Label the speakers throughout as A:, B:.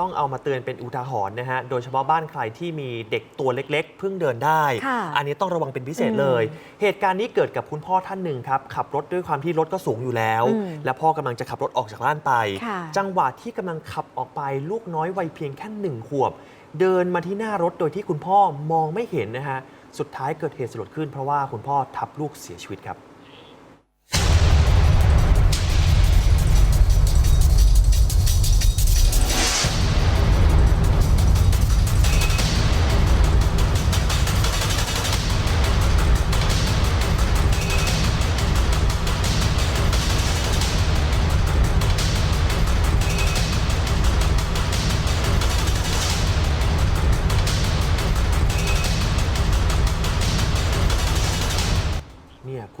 A: ต้องเอามาเตือนเป็นอุทาหรณ์นะฮะ โดยเฉพาะบ้านใครที่มีเด็กตัวเล็กๆ เพิ่งเดินได้
B: ค่ะ
A: อันนี้ต้องระวังเป็นพิเศษเลย เหตุการณ์นี้เกิดกับคุณพ่อท่านหนึ่งครับ ขับรถด้วยความที่รถก็สูงอยู่แล้ว
B: อืม
A: และพ่อกำลังจะขับรถออกจากบ้านไป
B: ค่ะ
A: จังหวะที่กำลังขับออกไปลูกน้อยวัยเพียงแค่หนึ่งขวบ เดินมาที่หน้ารถโดยที่คุณพ่อมองไม่เห็นนะฮะ สุดท้ายเกิดเหตุสลดขึ้นเพราะว่าคุณพ่อทับลูกเสียชีวิตครับ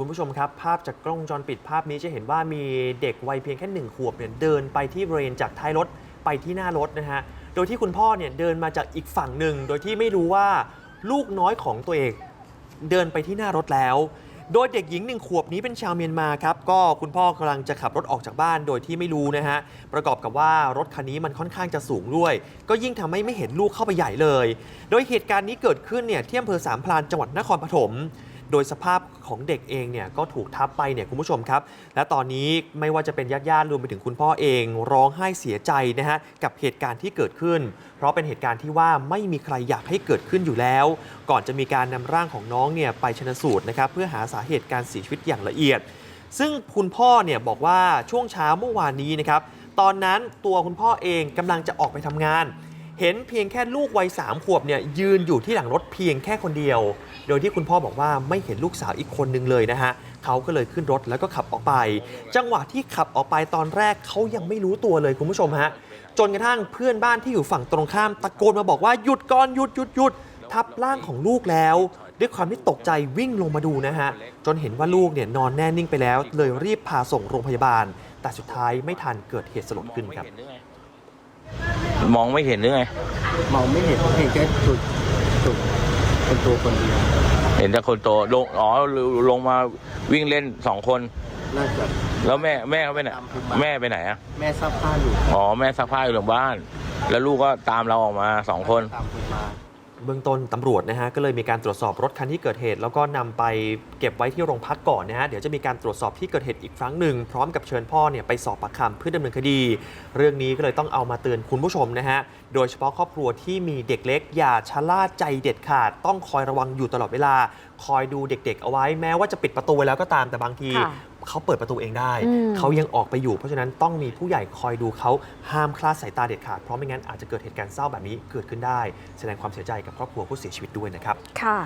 A: คุณผู้ชมครับ ภาพจากกล้องวงจรปิดภาพนี้จะเห็นว่ามีเด็กวัยเพียงแค่หนึ่งขวบเนี่ยเดินไปที่บริเวณจากท้ายรถไปที่หน้ารถนะฮะ โดยที่คุณพ่อเนี่ยเดินมาจากอีกฝั่งหนึ่ง โดยที่ไม่รู้ว่าลูกน้อยของตัวเองเดินไปที่หน้ารถแล้ว โดยเด็กหญิงหนึ่งขวบนี้เป็นชาวเมียนมาครับ ก็คุณพ่อกำลังจะขับรถออกจากบ้านโดยที่ไม่รู้นะฮะ ประกอบกับว่ารถคันนี้มันค่อนข้างจะสูงด้วย ก็ยิ่งทำให้ไม่เห็นลูกเข้าไปใหญ่เลย โดยเหตุการณ์นี้เกิดขึ้นเนี่ยที่อำเภอสามพรานจังหวัดนครปฐม โดยสภาพของเด็กเองเนี่ยก็ถูกทับไปเนี่ยคุณผู้ชมครับ และตอนนี้ไม่ว่าจะเป็นญาติญาติๆรวมไปถึงคุณพ่อเอง ร้องไห้เสียใจนะฮะกับเหตุการณ์ที่เกิดขึ้น เพราะเป็นเหตุการณ์ที่ว่าไม่มีใครอยากให้เกิดขึ้นอยู่แล้ว ก่อนจะมีการนำร่างของน้องเนี่ยไปชนสูตรนะครับเพื่อหาสาเหตุการเสียชีวิตอย่างละเอียด ซึ่งคุณพ่อเนี่ยบอกว่าช่วงเช้าเมื่อวานนี้นะครับตอนนั้นตัวคุณพ่อเองกำลังจะออกไปทำงาน เห็นเพียงแค่ลูกวัยสามขวบเนี่ยยืนอยู่ที่หลังรถเพียงแค่คนเดียว โดยที่คุณพ่อบอกว่าไม่เห็นลูกสาวอีกคนนึงเลยนะฮะเขาก็เลยขึ้นรถแล้วก็ขับออกไป จังหวะที่ขับออกไปตอนแรกเขายังไม่รู้ตัวเลยคุณผู้ชมฮะจนกระทั่งเพื่อนบ้านที่อยู่ฝั่งตรงข้ามตะโกนมาบอกว่าหยุดก่อนหยุดหยุดหยุดทับร่างของลูกแล้ว ด้วยความที่ตกใจวิ่งลงมาดูนะฮะจนเห็นว่าลูกเนี่ยนอนแน่นิ่งไปแล้ว เลยรีบพาส่งโรงพยาบาล แต่สุดท้ายไม่ทันเกิดเหตุสลดขึ้นครับ
C: มองไม่เห็นหรือไง
D: มองไม่เห็นเห็นแค่จุดจุดคนตัวคนเดียว
C: เห็นแต่คนโตลงอ๋อลงมาวิ่งเล่นสองคน
D: น่าจะ
C: แล้วแม่แม่เขาไปไหนแม่ไปไหนอะ
D: แม่ซักผ้าอยู่
C: อ๋อแม่ซักผ้าอยู่หลังบ้าน แล้วลูกก็ตามเราออกมาสองคน
D: ตามผมมา
A: เบื้องต้นตำรวจนะฮะก็เลยมีการตรวจสอบรถคันที่เกิดเหตุ แล้วก็นำไปเก็บไว้ที่โรงพักก่อนนะฮะเดี๋ยวจะมีการตรวจสอบที่เกิดเหตุอีกครั้งหนึ่งพร้อมกับเชิญพ่อเนี่ยไปสอบปากคำเพื่อดำเนินคดี เรื่องนี้ก็เลยต้องเอามาเตือนคุณผู้ชมนะฮะโดยเฉพาะครอบครัวที่มีเด็กเล็ก อย่าชะล่าใจเด็ดขาด ต้องคอยระวังอยู่ตลอดเวลา คอยดูเด็ก ๆ เอาไว้แม้ว่าจะปิดประตูไว้แล้วก็ตามแต่บางที
B: ค่ะ
A: เขาเปิดประตูเองได้
B: อืม
A: เขายังออกไปอยู่ เพราะฉะนั้นต้องมีผู้ใหญ่คอยดูเขาห้ามคลาดสายตาเด็ดขาด เพราะไม่งั้นอาจจะเกิดเหตุการณ์เศร้าแบบนี้เกิดขึ้นได้ แสดงความเสียใจกับครอบครัวผู้เสียชีวิตด้วยนะครับ
B: ค่ะ